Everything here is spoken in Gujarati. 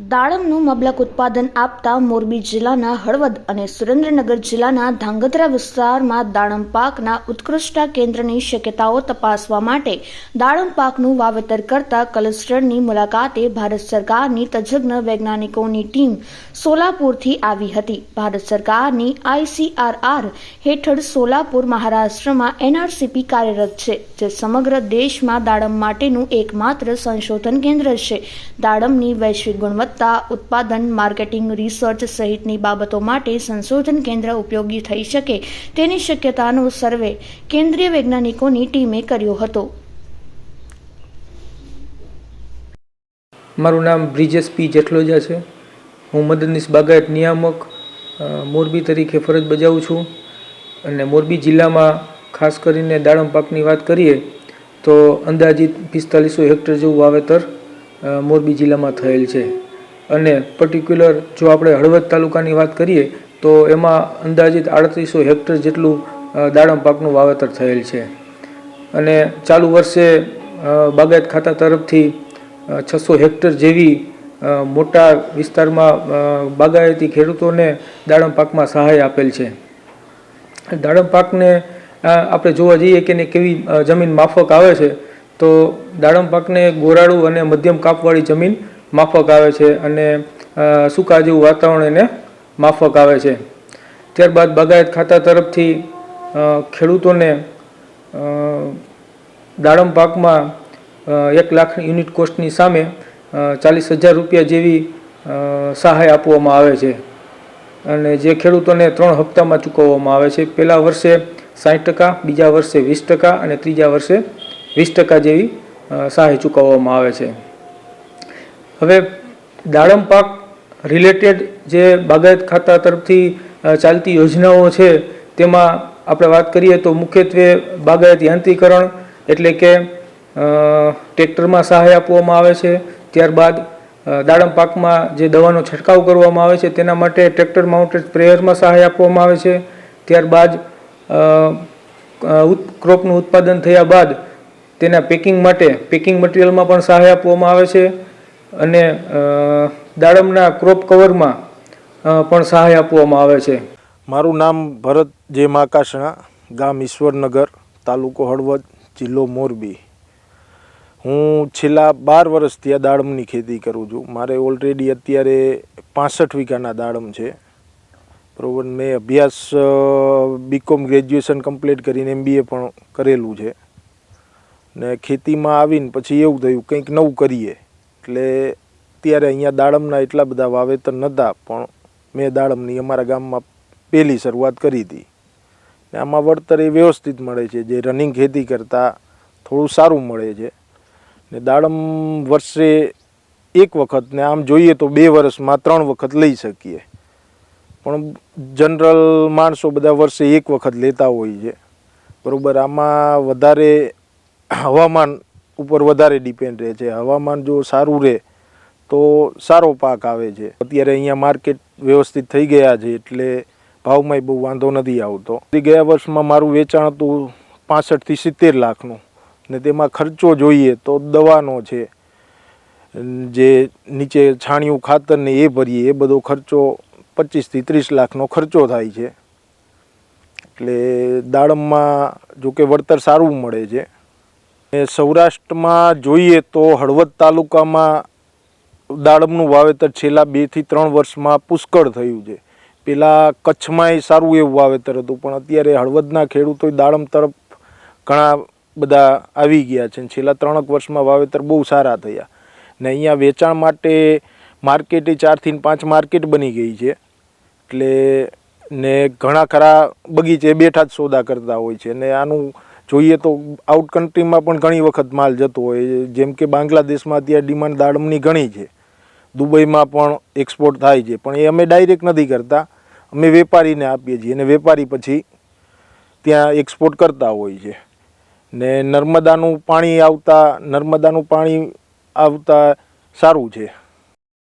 દાડમનું મબલક ઉત્પાદન આપતા મોરબી જિલ્લાના હળવદ અને સુરેન્દ્રનગર જિલ્લાના ધાંગધ્રા વિસ્તારમાં દાડમ પાકના ઉત્કૃષ્ટતા કેન્દ્રની શક્યતાઓ તપાસવા માટે દાડમ પાકનું વાવેતર કરતા કલેક્ટરની મુલાકાતે ભારત સરકારની તજજ્ઞ વૈજ્ઞાનિકોની ટીમ સોલાપુરથી આવી હતી. ભારત સરકારની આઈસીઆરઆર હેઠળ સોલાપુર મહારાષ્ટ્રમાં એનઆરસીપી કાર્યરત છે, જે સમગ્ર દેશમાં દાડમ માટેનું એકમાત્ર સંશોધન કેન્દ્ર છે. દાડમની વૈશ્વિક ગુણવત્તા ઉત્પાદન, માર્કેટિંગ, રિસર્ચ સહિતની બાબતો માટે સંશોધન કેન્દ્ર ઉપયોગી થઈ શકે તેની શક્યતાનો સર્વે કેન્દ્રીય વૈજ્ઞાનિકોની ટીમે કર્યો હતો. મારું નામ બ્રિજેશ પી જેઠલોજા છે. હું મદદનીશ બાગાયત નિયામક મોરબી તરીકે ફરજ બજાવું છું. અને મોરબી જિલ્લામાં ખાસ કરીને દાડમ પાકની વાત કરીએ, તો અંદાજિત પિસ્તાલીસો હેક્ટર જેવું વાવેતર મોરબી જિલ્લામાં થયેલ છે. અને પર્ટિક્યુલર જો આપણે હળવદ તાલુકાની વાત કરીએ, તો એમાં અંદાજિત આડત્રીસો હેક્ટર જેટલું દાડમ પાકનું વાવેતર થયેલ છે. અને ચાલુ વર્ષે બાગાયત ખાતા તરફથી છસો હેક્ટર જેવી મોટા વિસ્તારમાં બાગાયતી ખેડૂતોને દાડમ પાકમાં સહાય આપેલ છે. દાડમ પાકને આપણે જોવા જઈએ કે કેવી જમીન માફક આવે છે, તો દાડમ પાકને ગોરાળું અને મધ્યમ કાપવાળી જમીન માફક આવે છે અને સૂકા જેવું વાતાવરણ એને માફક આવે છે. ત્યારબાદ બાગાયત ખાતા તરફથી ખેડૂતોને દાડમ પાકમાં એક લાખ યુનિટ કોસ્ટની સામે ચાલીસ હજાર રૂપિયા જેવી સહાય આપવામાં આવે છે. અને જે ખેડૂતોને ત્રણ હપ્તામાં ચૂકવવામાં આવે છે. પહેલાં વર્ષે સાઠ ટકા, બીજા વર્ષે વીસ ટકા અને ત્રીજા વર્ષે વીસ ટકા જેવી સહાય ચૂકવવામાં આવે છે. હવે દાડમ પાક રિલેટેડ જે બાગાયત ખાતા તરફથી ચાલતી યોજનાઓ છે, તેમાં આપણે વાત કરીએ તો મુખ્યત્વે બાગાયત યાંત્રિકરણ એટલે કે ટ્રેક્ટરમાં સહાય આપવામાં આવે છે. ત્યારબાદ દાડમ પાકમાં જે દવાનો છંટકાવ કરવામાં આવે છે, તેના માટે ટ્રેક્ટર માઉન્ટેડ સ્પ્રેયરમાં સહાય આપવામાં આવે છે. ત્યારબાદ ક્રોપનું ઉત્પાદન થયા બાદ તેના પેકિંગ માટે, પેકિંગ મટીરિયલમાં પણ સહાય આપવામાં આવે છે. અને દાડમના ક્રોપ કવરમાં પણ સહાય આપવામાં આવે છે. મારું નામ ભરત જે માકાશણા ગામ ઈશ્વરનગર, તાલુકો હળવદ, જિલ્લો મોરબી. હું છેલ્લા બાર વર્ષથી આ દાડમની ખેતી કરું છું. મારે ઓલરેડી અત્યારે પાસઠ વીઘાના દાડમ છે. બરાબર, મેં અભ્યાસ બીકોમ ગ્રેજ્યુએશન કમ્પ્લીટ કરીને એમબીએ પણ કરેલું છે. ને ખેતીમાં આવીને પછી એવું થયું, કંઈક નવું કરીએ. એટલે ત્યારે અહીંયા દાડમના એટલા બધા વાવેતર નહોતા, પણ મેં દાડમની અમારા ગામમાં પહેલી શરૂઆત કરી હતી. ને આમાં વળતર એ વ્યવસ્થિત મળે છે, જે રનિંગ ખેતી કરતાં થોડું સારું મળે છે. ને દાડમ વર્ષે એક વખત ને આમ જોઈએ તો બે વર્ષમાં ત્રણ વખત લઈ શકીએ. પણ જનરલ માણસો બધા વર્ષે એક વખત લેતા હોય છે. બરાબર, આમાં વધારે હવામાન ઉપર વધારે ડિપેન્ડ રહે છે. હવામાન જો સારું રહે, તો સારો પાક આવે છે. અત્યારે અહીંયા માર્કેટ વ્યવસ્થિત થઈ ગયા છે, એટલે ભાવમાંય બહુ વાંધો નથી આવતો. ગયા વર્ષમાં મારું વેચાણ હતું પાસઠથી સિત્તેર લાખનું. ને તેમાં ખર્ચો જોઈએ તો દવાનો છે. જે નીચે છાણિયું ખાતર ને એ ભરીએ, એ બધો ખર્ચો પચીસથી ત્રીસ લાખનો ખર્ચો થાય છે. એટલે દાડમમાં જો કે વળતર સારું મળે છે. સૌરાષ્ટ્રમાં જોઈએ તો હળવદ તાલુકામાં દાડમનું વાવેતર છેલ્લા બેથી ત્રણ વર્ષમાં પુષ્કળ થયું છે. પેલા કચ્છમાંય સારું એવું વાવેતર હતું, પણ અત્યારે હળવદના ખેડૂતો દાડમ તરફ ઘણા બધા આવી ગયા છે છેલ્લા ત્રણેક વર્ષમાં વાવેતર બહુ સારા થયા. ને અહીંયા વેચાણ માટે માર્કેટે ચારથી પાંચ માર્કેટ બની ગઈ છે. એટલે ને ઘણા ખરા બગીચે બેઠા જ સોદા કરતા હોય છે ને આનું જોઈએ તો આઉટ કન્ટ્રીમાં પણ ઘણી વખત માલ જતો હોય જેમ કે બાંગ્લાદેશમાં અત્યારે ડિમાન્ડ દાડમની ઘણી છે. દુબઈમાં પણ એક્સપોર્ટ થાય છે. પણ એ અમે ડાયરેક્ટ નથી કરતા. અમે વેપારીને આપીએ છીએ અને વેપારી પછી ત્યાં એક્સપોર્ટ કરતા હોય છે. ને નર્મદાનું પાણી આવતા, નર્મદાનું પાણી આવતા સારું છે.